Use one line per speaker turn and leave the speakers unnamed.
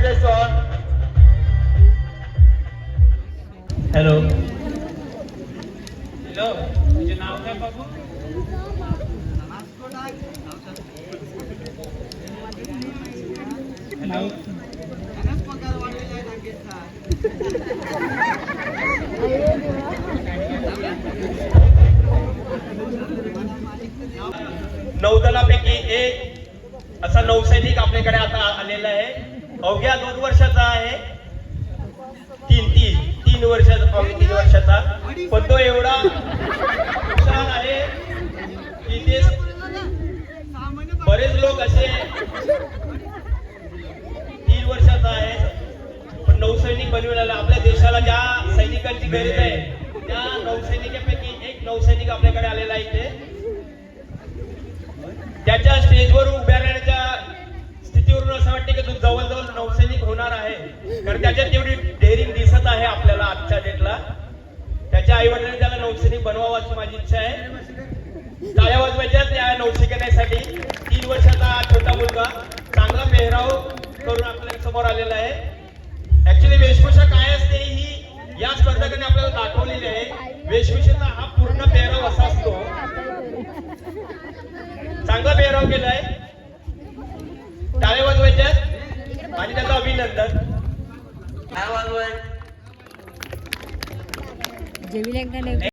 organization. Hello. Hello. तुझे नाव काय बाबू hello पगार नौदलापैकी एक असा नौसैनिक आपल्याकडे आता आलेला आहे अवघ्या दोन वर्षाचा आहे. तीन तीन तीन वर्षाचा तीन म्हणजे वर्षाचा. पण तो एवढा हुशार आहे की ते बरेच लोक असे तीन वर्षाचा आहे. पण नौसैनिक बनविलेला आपल्या देशाला ज्या सैनिकांची गरज आहे त्या नौसैनिकापैकी एक नौसैनिक आपल्याकडे आलेला आहे इथे. त्याच्या स्टेजवर उभ्या कारण त्याच्यात तेवढी डेअरिंग दिसत आहे आपल्याला आजच्या डेटला त्याच्या आई वडिलांनी त्याला नौसैनिक बनवावं माझी इच्छा आहे. टाळ्या वाजवायच्या त्या नौसैनिकासाठी तीन वर्षाचा छोटा मुलगा चांगला मेहराव करून आपल्यासमोर आलेला आहे. ऍक्च्युली वेशभूषा काय असते ही या स्पर्धकाने आपल्याला दाखवलेली आहे. वेशभूषेचा हा पूर्ण पेहराव असा असतो. चांगला पेहराव केलाय. टाळे वाजवायच्यात आणि त्याचं अभिनंदन.
काय वाजवाय
जेविले का नाही